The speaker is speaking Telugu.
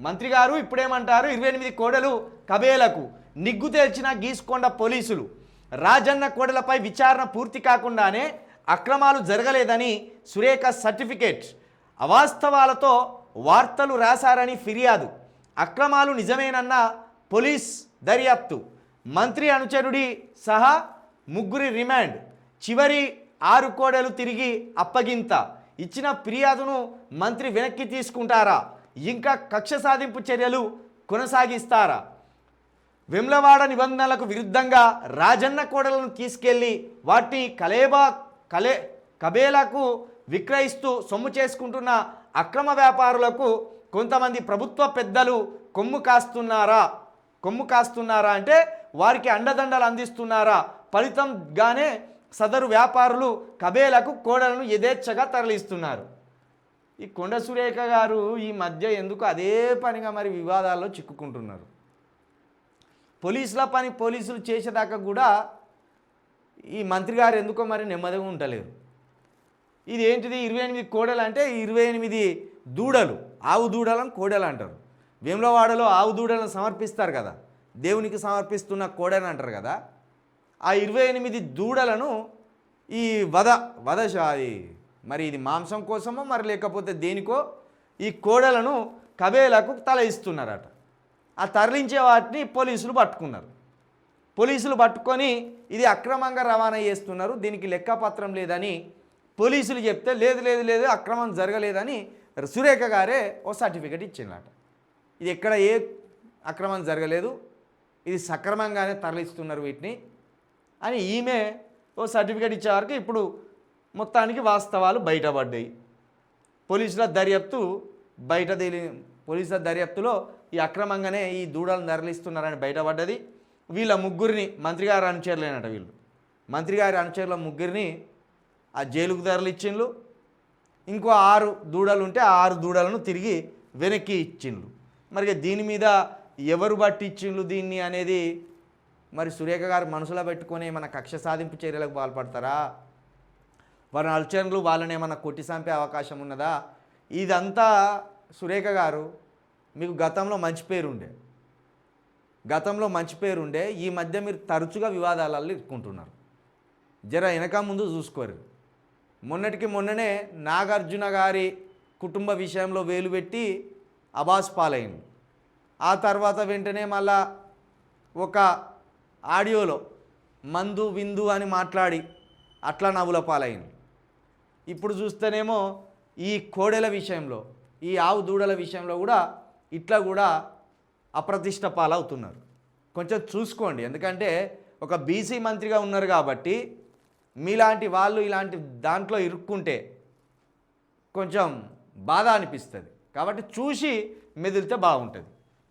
మంత్రి గారు ఇప్పుడేమంటారు? ఇరవై ఎనిమిది కోడలు కబేలకు నిగ్గు తెల్చిన గీసుకొండ పోలీసులు రాజన్న కోడలపై విచారణ పూర్తి కాకుండానే అక్రమాలు జరగలేదని సురేఖ సర్టిఫికేట్ అవాస్తవాలతో వార్తలు రాశారని ఫిర్యాదు. అక్రమాలు నిజమేనన్న పోలీస్ దర్యాప్తు. మంత్రి అనుచరుడి సహా ముగ్గురి రిమాండ్. చివరి ఆరు కోడలు తిరిగి అప్పగింత. ఇచ్చిన ఫిర్యాదును మంత్రి వెనక్కి తీసుకుంటారా? ఇంకా కక్ష సాధింపు చర్యలు కొనసాగిస్తారా? వెమ్లవాడ నిబంధనలకు విరుద్ధంగా రాజన్న కోడలను తీసుకెళ్ళి వాటిని కలేబా కలే కబేలకు విక్రయిస్తూ సొమ్ము చేసుకుంటున్న అక్రమ వ్యాపారులకు కొంతమంది ప్రభుత్వ పెద్దలు కొమ్ము కాస్తున్నారా? కొమ్ము కాస్తున్నారా అంటే వారికి అండదండలు అందిస్తున్నారా? ఫలితంగానే సదరు వ్యాపారులు కబేలకు కోడలను యథేచ్ఛగా తరలిస్తున్నారు. ఈ కొండ సురేఖ గారు ఈ మధ్య ఎందుకు అదే పనిగా మరి వివాదాల్లో చిక్కుకుంటున్నారు? పోలీసుల పని పోలీసులు చేసేదాకా కూడా ఈ మంత్రి గారు ఎందుకో మరి నెమ్మదిగా ఉండలేరు. ఇది ఏంటిది? ఇరవై ఎనిమిది కోడలు అంటే ఇరవై ఎనిమిది దూడలు ఆవు దూడలను కోడలు అంటారు. వేములవాడలో ఆవు దూడలను సమర్పిస్తారు కదా దేవునికి సమర్పిస్తున్న కోడని అంటారు కదా. ఆ ఇరవై ఎనిమిది దూడలను ఈ వధ వధ అది మరి ఇది మాంసం కోసమో మరి లేకపోతే దేనికో ఈ కోడలను కబేలకు తల ఇస్తున్నారట. ఆ తరలించే వాటిని పోలీసులు పట్టుకున్నారు. పోలీసులు పట్టుకొని ఇది అక్రమంగా రవాణా చేస్తున్నారు దీనికి లెక్కపత్రం లేదని పోలీసులు చెప్తే లేదు లేదు లేదు అక్రమం జరగలేదని సురేఖ గారే ఓ సర్టిఫికెట్ ఇచ్చిందట ఇది ఎక్కడ ఏ అక్రమం జరగలేదు ఇది సక్రమంగానే తరలిస్తున్నారు వీటిని అని ఈమె ఓ సర్టిఫికెట్ ఇచ్చే వరకు ఇప్పుడు మొత్తానికి వాస్తవాలు బయటపడ్డాయి. పోలీసుల దర్యాప్తు బయట తేలి పోలీసుల దర్యాప్తులో ఈ అక్రమంగానే ఈ దూడలను తరలిస్తున్నారని బయటపడ్డది. వీళ్ళ ముగ్గురిని మంత్రి గారి అనుచరులేనట వీళ్ళు. మంత్రి గారి అనుచరుల ముగ్గురిని ఆ జైలుకు తరలిచ్చిండ్లు. ఇంకో ఆరు దూడలు ఉంటే ఆరు దూడలను తిరిగి వెనక్కి ఇచ్చిండ్లు. మరి దీని మీద ఎవరు బట్టి దీన్ని అనేది మరి సురేఖ గారు మనసులో పెట్టుకొని మన కక్ష సాధింపు చర్యలకు పాల్పడతారా? వారి అల్చనలు వాళ్ళని ఏమన్నా కొట్టి చంపే అవకాశం ఉన్నదా? ఇదంతా సురేఖ గారు మీకు గతంలో మంచి పేరు ఉండే గతంలో మంచి పేరు ఉండే ఈ మధ్య మీరు తరచుగా వివాదాలలో ఇరుక్కుంటున్నారు. జర వెనక ముందు చూసుకోరు. మొన్నటికి మొన్ననే నాగార్జున గారి కుటుంబ విషయంలో వేలు పెట్టి అబాస్ పాలైంది. ఆ తర్వాత వెంటనే మళ్ళా ఒక ఆడియోలో మందు విందు అని మాట్లాడి అట్లా నవ్వుల పాలైంది. ఇప్పుడు చూస్తేనేమో ఈ కోడెల విషయంలో ఈ ఆవు దూడల విషయంలో కూడా ఇట్లా కూడా అప్రతిష్ట పాలవుతున్నారు. కొంచెం చూసుకోండి. ఎందుకంటే ఒక బీసీ మంత్రిగా ఉన్నారు కాబట్టి మీలాంటి వాళ్ళు ఇలాంటి దాంట్లో ఇరుక్కుంటే కొంచెం బాధ అనిపిస్తుంది. కాబట్టి చూసి మెదిలితే బాగుంటుంది.